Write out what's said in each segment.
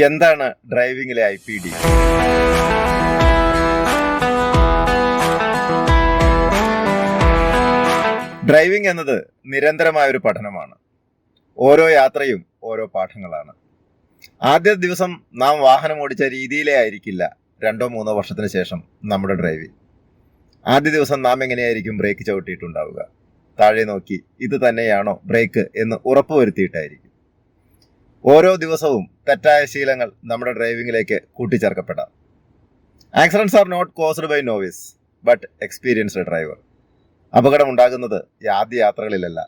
എന്താണ് ഡ്രൈവിംഗിലെ I P D? Driving എന്നത് നിരന്തരമായ ഒരു പഠനമാണ്. ഓരോ യാത്രയും ഓരോ പാഠങ്ങളാണ്. ആദ്യ ദിവസം നാം വാഹനം ഓടിച്ച രീതിയിലേ ആയിരിക്കില്ല രണ്ടോ മൂന്നോ വർഷത്തിന് ശേഷം നമ്മുടെ ഡ്രൈവിംഗ്. ആദ്യ ദിവസം നാം എങ്ങനെയായിരിക്കും ബ്രേക്ക് ചവിട്ടിയിട്ടുണ്ടാവുക? താഴെ നോക്കി ഇത് തന്നെയാണോ ബ്രേക്ക് എന്ന് ഉറപ്പുവരുത്തിയിട്ടായിരിക്കും. ഓരോ ദിവസവും തെറ്റായ ശീലങ്ങൾ നമ്മുടെ ഡ്രൈവിംഗിലേക്ക് കൂട്ടിച്ചേർക്കപ്പെടാം. Accidents are not caused by novice but experienced driver. അപകടം ഉണ്ടാകുന്നത് ആദ്യ യാത്രകളിലല്ല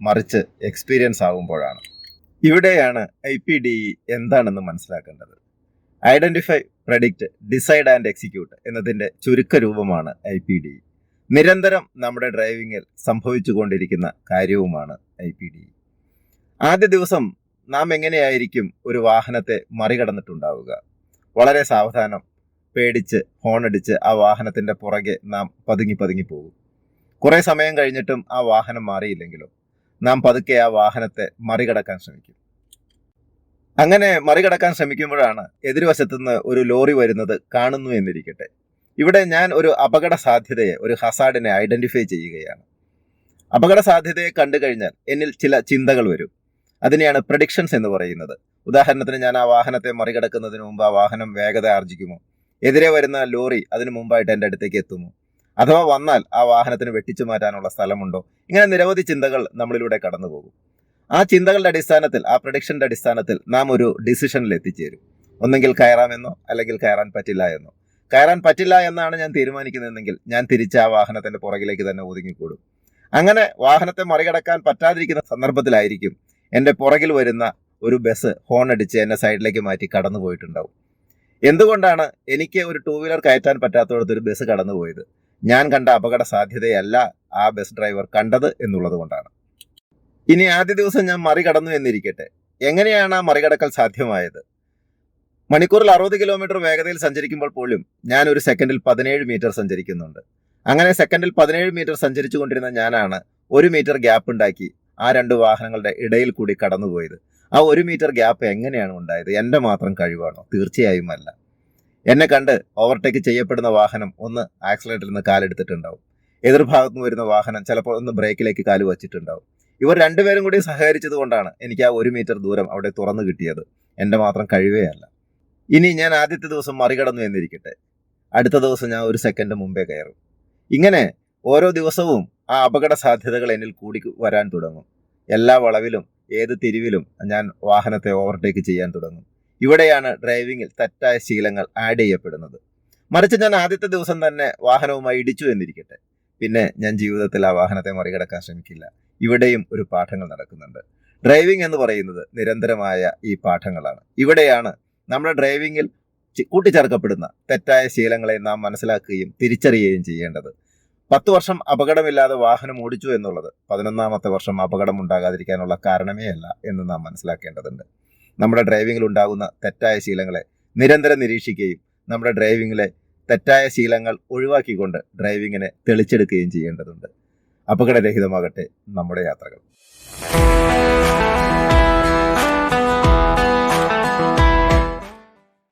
മറിച്ച് എക്സ്പീരിയൻസ് ആകുമ്പോഴാണ് ഇവിടെയാണ് ഐ പി ഡി ഇ എന്താണെന്ന് മനസ്സിലാക്കേണ്ടത്. Identify predict decide and execute എന്നതിന്റെ ചുരുക്ക രൂപമാണ് ഐ പി ഡി നിരന്തരം നമ്മുടെ ഡ്രൈവിംഗിൽ സംഭവിച്ചുകൊണ്ടിരിക്കുന്ന കാര്യവുമാണ് ഐ പി ഡി ആദ്യ ദിവസം നാം എങ്ങനെയായിരിക്കും ഒരു വാഹനത്തെ മറികടന്നിട്ടുണ്ടാവുക? വളരെ സാവധാനം പേടിച്ച് ഹോണടിച്ച് ആ വാഹനത്തിന്റെ പുറകെ നാം പതുങ്ങി പതുങ്ങി പോകും. കുറേ സമയം കഴിഞ്ഞിട്ടും ആ വാഹനം മാറിയില്ലെങ്കിലും നാം പതുക്കെ ആ വാഹനത്തെ മറികടക്കാൻ ശ്രമിക്കും. അങ്ങനെ മറികടക്കാൻ ശ്രമിക്കുമ്പോഴാണ് എതിർവശത്തുനിന്ന് ഒരു ലോറി വരുന്നത് കാണുന്നു എന്നിരിക്കട്ടെ. ഇവിടെ ഞാൻ ഒരു അപകട സാധ്യതയെ ഒരു ഹസാഡിനെ ഐഡന്റിഫൈ ചെയ്യുകയാണ്. അപകട സാധ്യതയെ കണ്ടു കഴിഞ്ഞാൽ എന്നിൽ ചില ചിന്തകൾ വരും. അതിനെയാണ് പ്രഡിക്ഷൻസ് എന്ന് പറയുന്നത്. ഉദാഹരണത്തിന് ഞാൻ ആ വാഹനത്തെ മറികടക്കുന്നതിന് മുമ്പ് ആ വാഹനം വേഗത ആർജിക്കുമോ? എതിരെ വരുന്ന ലോറി അതിനു മുമ്പായിട്ട് എന്റെ അടുത്തേക്ക് എത്തുമോ? അഥവാ വന്നാൽ ആ വാഹനത്തിന് വെട്ടിച്ചു മാറ്റാനുള്ള സ്ഥലമുണ്ടോ? ഇങ്ങനെ നിരവധി ചിന്തകൾ നമ്മളിലൂടെ കടന്നു പോകും ആ ചിന്തകളുടെ അടിസ്ഥാനത്തിൽ ആ പ്രഡിക്ഷന്റെ അടിസ്ഥാനത്തിൽ നാം ഒരു ഡിസിഷനിൽ എത്തിച്ചേരും. ഒന്നെങ്കിൽ കയറാമെന്നോ അല്ലെങ്കിൽ കയറാൻ പറ്റില്ല എന്നോ. കയറാൻ പറ്റില്ല എന്നാണ് ഞാൻ തീരുമാനിക്കുന്നതെങ്കിൽ ഞാൻ തിരിച്ച് ആ വാഹനത്തിന്റെ പുറകിലേക്ക് തന്നെ ഒതുങ്ങിക്കൂടും. അങ്ങനെ വാഹനത്തെ മറികടക്കാൻ പറ്റാതിരിക്കുന്ന സന്ദർഭത്തിലായിരിക്കും എന്റെ പുറകിൽ വരുന്ന ഒരു ബസ് ഹോൺ അടിച്ച് എന്നെ സൈഡിലേക്ക് മാറ്റി കടന്നു പോയിട്ടുണ്ടാവും. എന്തുകൊണ്ടാണ് എനിക്ക് ഒരു ടൂ വീലർ കയറ്റാൻ പറ്റാത്തടത്ത് ഒരു ബസ് കടന്നു പോയത്? ഞാൻ കണ്ട അപകട സാധ്യതയല്ല ആ ബസ് ഡ്രൈവർ കണ്ടത് എന്നുള്ളത് കൊണ്ടാണ്. ഇനി ആദ്യ ദിവസം ഞാൻ മറികടന്നു എന്നിരിക്കട്ടെ. എങ്ങനെയാണ് ആ മറികടക്കൽ സാധ്യമായത്? മണിക്കൂറിൽ അറുപത് കിലോമീറ്റർ വേഗതയിൽ സഞ്ചരിക്കുമ്പോൾ പോലും ഞാൻ ഒരു സെക്കൻഡിൽ പതിനേഴ് മീറ്റർ സഞ്ചരിക്കുന്നുണ്ട്. അങ്ങനെ സെക്കൻഡിൽ പതിനേഴ് മീറ്റർ സഞ്ചരിച്ചു കൊണ്ടിരുന്ന ഞാനാണ് ഒരു മീറ്റർ ഗ്യാപ്പ് ഉണ്ടാക്കി ആ രണ്ട് വാഹനങ്ങളുടെ ഇടയിൽ കൂടി കടന്നുപോയത്. ആ ഒരു മീറ്റർ ഗ്യാപ്പ് എങ്ങനെയാണ് ഉണ്ടായത്? എന്റെ മാത്രം കഴിവാണോ? തീർച്ചയായും അല്ല. എന്നെ കണ്ട് ഓവർടേക്ക് ചെയ്യപ്പെടുന്ന വാഹനം ഒന്ന് ആക്സിലേറ്ററിൽ നിന്ന് കാലെടുത്തിട്ടുണ്ടാവും. എതിർഭാഗത്ത് നിന്ന് വരുന്ന വാഹനം ചിലപ്പോൾ ഒന്ന് ബ്രേക്കിലേക്ക് കാൽ വച്ചിട്ടുണ്ടാവും. ഇവർ രണ്ടുപേരും കൂടി സഹകരിച്ചത് കൊണ്ടാണ് എനിക്ക് ആ ഒരു മീറ്റർ ദൂരം അവിടെ തുറന്നു കിട്ടിയത്. എന്റെ മാത്രം കഴിവേ അല്ല. ഇനി ഞാൻ ആദ്യത്തെ ദിവസം മറികടന്നു എന്നിരിക്കട്ടെ. അടുത്ത ദിവസം ഞാൻ ഒരു സെക്കൻഡ് മുമ്പേ കയറും. ഇങ്ങനെ ഓരോ ദിവസവും ആ അപകട സാധ്യതകൾ എന്നിൽ കൂടി വരാൻ തുടങ്ങും. എല്ലാ വളവിലും ഏത് തിരിവിലും ഞാൻ വാഹനത്തെ ഓവർടേക്ക് ചെയ്യാൻ തുടങ്ങും. ഇവിടെയാണ് ഡ്രൈവിംഗിൽ തെറ്റായ ശീലങ്ങൾ ആഡ് ചെയ്യപ്പെടുന്നത്. മറിച്ച് ഞാൻ ആദ്യത്തെ ദിവസം തന്നെ വാഹനവുമായി ഇടിച്ചു എന്നിരിക്കട്ടെ. പിന്നെ ഞാൻ ജീവിതത്തിൽ ആ വാഹനത്തെ മറികടക്കാൻ ശ്രമിക്കില്ല. ഇവിടെയും ഒരു പാഠങ്ങൾ നടക്കുന്നുണ്ട്. ഡ്രൈവിംഗ് എന്ന് പറയുന്നത് നിരന്തരമായ ഈ പാഠങ്ങളാണ്. ഇവിടെയാണ് നമ്മുടെ ഡ്രൈവിംഗിൽ ചി- കൂട്ടിച്ചേർക്കപ്പെടുന്ന തെറ്റായ ശീലങ്ങളെ നാം മനസ്സിലാക്കുകയും തിരിച്ചറിയുകയും ചെയ്യേണ്ടത്. പത്ത് വർഷം അപകടമില്ലാതെ വാഹനം ഓടിച്ചു എന്നുള്ളത് പതിനൊന്നാമത്തെ വർഷം അപകടം ഉണ്ടാകാതിരിക്കാനുള്ള കാരണമേ അല്ല എന്ന് നാം മനസ്സിലാക്കേണ്ടതുണ്ട്. നമ്മുടെ ഡ്രൈവിംഗിൽ ഉണ്ടാകുന്ന തെറ്റായ ശീലങ്ങളെ നിരന്തരം നിരീക്ഷിക്കുകയും നമ്മുടെ ഡ്രൈവിംഗിലെ തെറ്റായ ശീലങ്ങൾ ഒഴിവാക്കിക്കൊണ്ട് ഡ്രൈവിങ്ങിനെ തെളിച്ചെടുക്കുകയും ചെയ്യേണ്ടതുണ്ട്. അപകടരഹിതമാകട്ടെ നമ്മുടെ യാത്രകൾ.